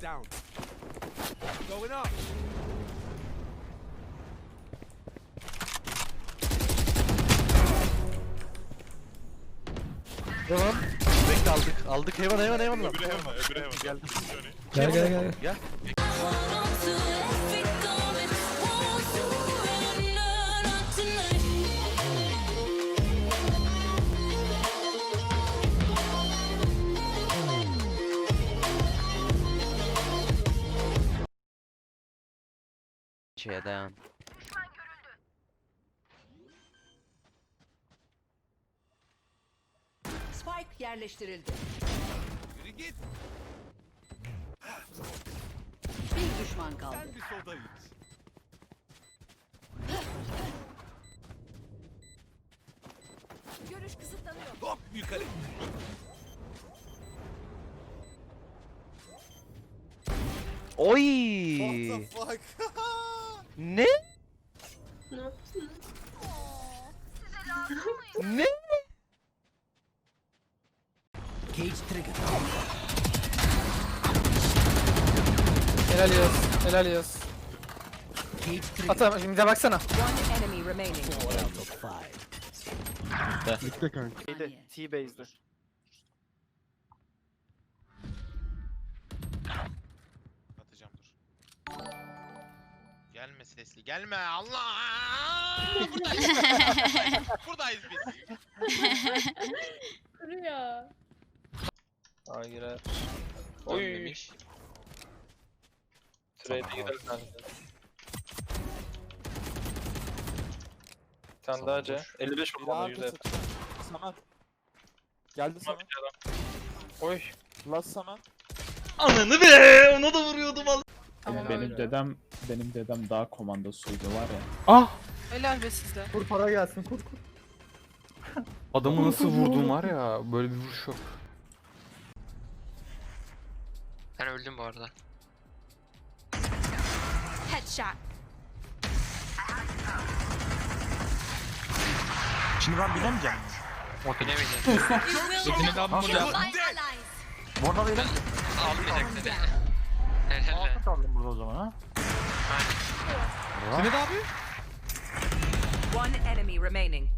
down. Going up. Devam. Bekle aldık. Aldık hayvan hayvan hayvan. Öbürü heaven, öbürü heaven. Geldim. Gel gel gel. Gel. Şeye dayan. Spike yerleştirildi. Yürü git. Bir düşman kaldı. Sen bir soda iç. Görüş kısıtlanıyor. Hop yukarı. Oy! fuck? Ne? ne? Helal yiyoruz. Helal yiyoruz. Atalım şimdi de baksana. One enemy remaining. Bitti kanka. Saniye. T-base'de. Atacağım dur. Gelme sesli gelme Allah! Buradayız. Buradayız biz. Kuruyor. Hayır. Oy. Trade'e gidelim bence. Bir tane daha C. 55 bu konu yüzde. Samet. Geldi Samet. Oy. Last Samet. Ananı be! Ona da vuruyordum al. Tamam benim öyle. dedem benim dedem daha komandosuydu var ya. Ah! Helal be sizde. Kur para gelsin kur kur. Adamı nasıl vurdum var ya böyle bir vuruş yok. Ben öldüm bu arada. Headshot. Şimdi ben bilemeyeceğim. Bilemeyeceğim. Dediğini daha burada. Burada değilim. Almayacak seni. Helal kaldım burada o zaman ha. Seni de abi. One enemy remaining.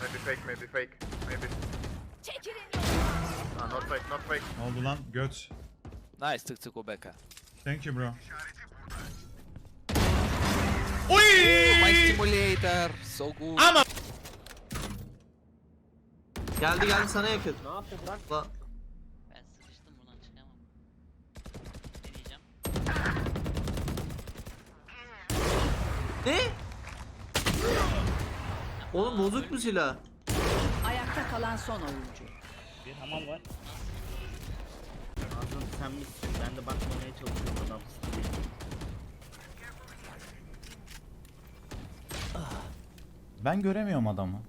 Maybe fake, maybe fake, maybe. Çekilin. Ah, not fake, not fake. Ne oldu lan? Göt. Nice tık tık o beka. Thank you bro. My stimulator so good. Geldi geldi sana yakın. Ben sıkıştım buradan çıkamam. Deneyeceğim. Ne? Oğlum bozuk mu silah? Ayakta kalan son oyuncu. Sen misin? Ben de bakmamaya çalışıyorum adam. Ben göremiyorum adamı.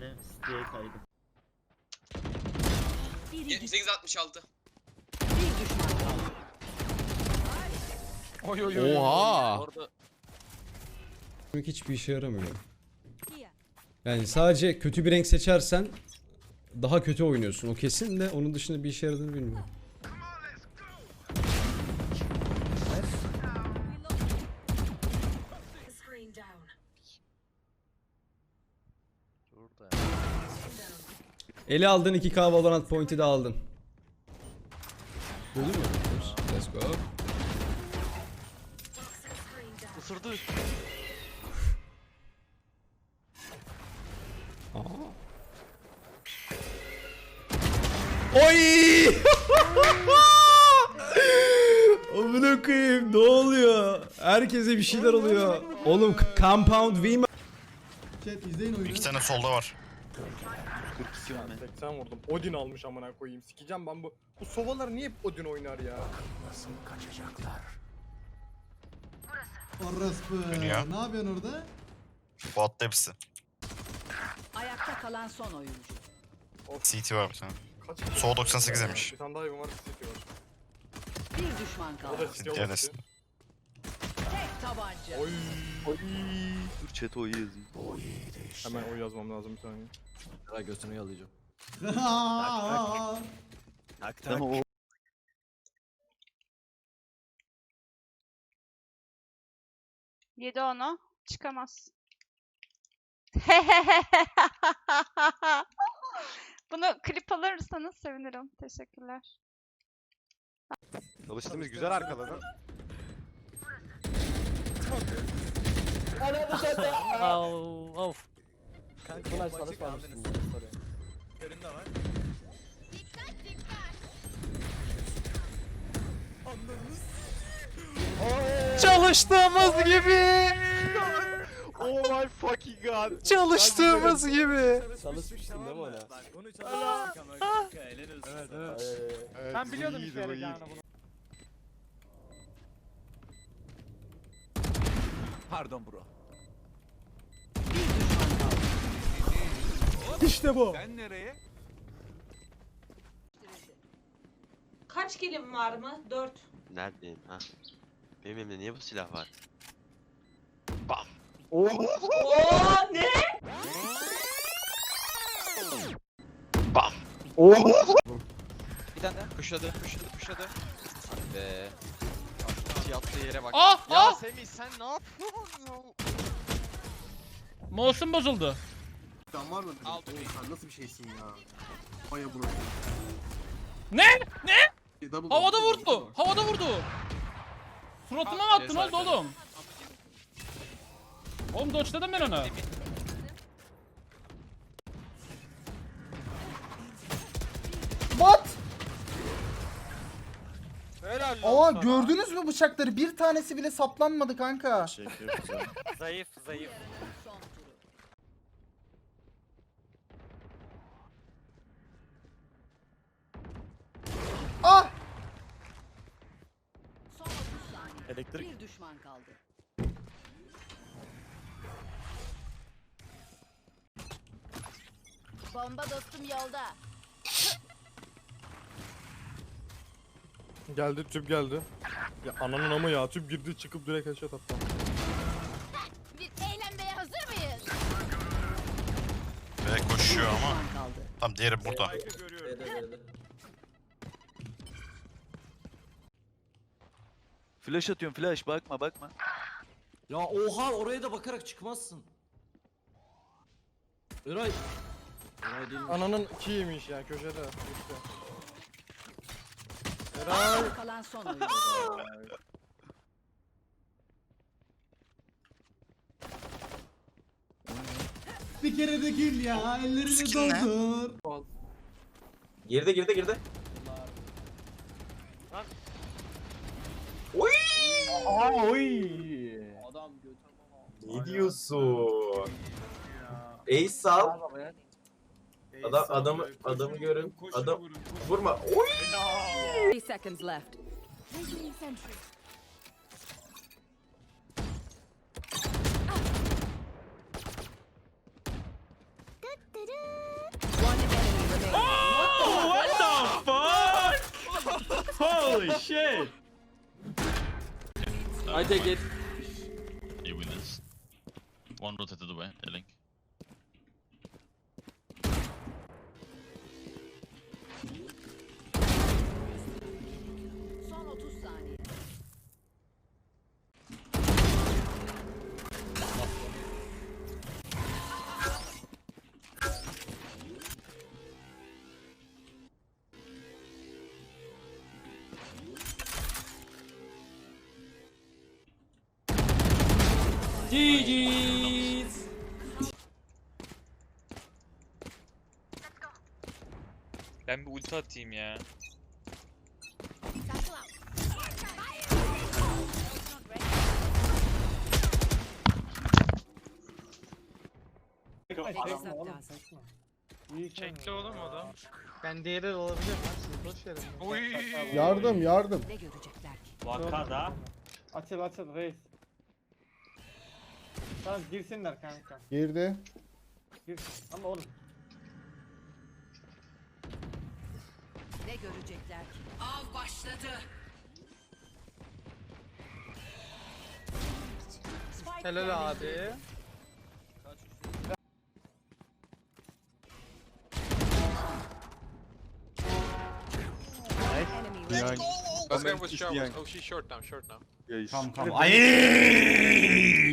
Tane siteye kaydı. 866. Bir düşman kaldı. Oy oy oy. Oha. hiçbir işe yaramıyor. Yani sadece kötü bir renk seçersen daha kötü oynuyorsun. O kesin de onun dışında bir işe yaradığını bilmiyorum. Burada. Eli aldın 2K Valorant point'i de aldın. Gördün mü? Let's go. Isırdı. Oy! Amına koyayım ne oluyor? Herkese bir şeyler oluyor. Oğlum Compound V mi? İki tane solda var. 42 mi? 80 vurdum. Odin almış amına koyayım. Sikeceğim ben bu. Bu sovalar niye hep Odin oynar ya? Dönüyor. Ne yapıyorsun orada? Bot hepsi. Ayakta kalan son oyuncu. CT var bir tane. Kaç Sol 98 demiş. Bir tane daha evim var. City var. Bir düşman O da kaldı. Yerdesin. Tabanca. Oy. Dur chat oyu yazayım. Hemen o yazmam lazım bir saniye. Eray götünü yalayacağım. Tak tak. Ama o Yedi onu. Çıkamaz. Bunu klip alırsanız sevinirim. Teşekkürler. Çalıştığımız güzel arkaladı. of. Flash flash var. Önünde var. Çalıştığımız gibi. Oh my fucking god. Çalıştığımız gibi. Çalışmıştın değil mi ona? Bak onu çalışmıştık ama kanka. Evet evet. Ben biliyordum işe yarayacağını bunu. Pardon bro. İşte bu. Sen nereye? Kaç kilim var mı? Dört. Neredeyim ha? Benim elimde niye bu silah var? Oo ne? Bir tane kuşladı, kuşladı, kuşladı. Be. Yattığı yere bak. Ah ya ah. Semih sen ne yapıyorsun ya? Mouse'um bozuldu. Sen var mı? Al. Sen nasıl bir şeysin ya? Vay bunu. Ne? Ne? Double Havada double, vurdu. double. Havada vurdu. Suratıma mı Ah, attın oldu oğlum? Oğlum dodge'ladım ben onu. Bat! Aa gördünüz mü bıçakları? Bir tanesi bile saplanmadı kanka. Zayıf, zayıf. Ah! Son 30 saniye. Elektrik. Bir düşman kaldı. Bomba dostum yolda. Geldi tüp geldi. Ya ananın ama ya tüp girdi çıkıp direkt headshot attı. Bir eğlenmeye hazır mıyız? Ve koşuyor ama. Tam diğeri burada. Flash atıyorum flash bakma bakma. Ya oha oraya da bakarak çıkmazsın. Eray. Eray değil mi? Ananın kiymiş ya köşede. Üstte. Ayakta kalan son oyuncu. Bir kere de gül ya. Ellerini Skin ne? doldur. Girdi girdi girdi. Ne diyorsun? Ace sal. Adam adamı adamı görün. Adam vurma. Oy! 30 seconds left. One enemy remaining. What the fuck? Holy shit. I take it. You win this. One rotated away, Link. Son GG's. Ben bir ulti atayım ya. Çekti oğlum adam. Ben diğeri olabilir mi? Boş verin. Yardım yardım. Ne görecekler ki? Vakada. Açıl açıl reis. Tamam girsinler kanka. Girdi. Girsin. Ama oğlum. Ne görecekler ki? Av başladı. Spike Helal abi. Let's go with showers. Oh she's short now, short now. Come come. Ay!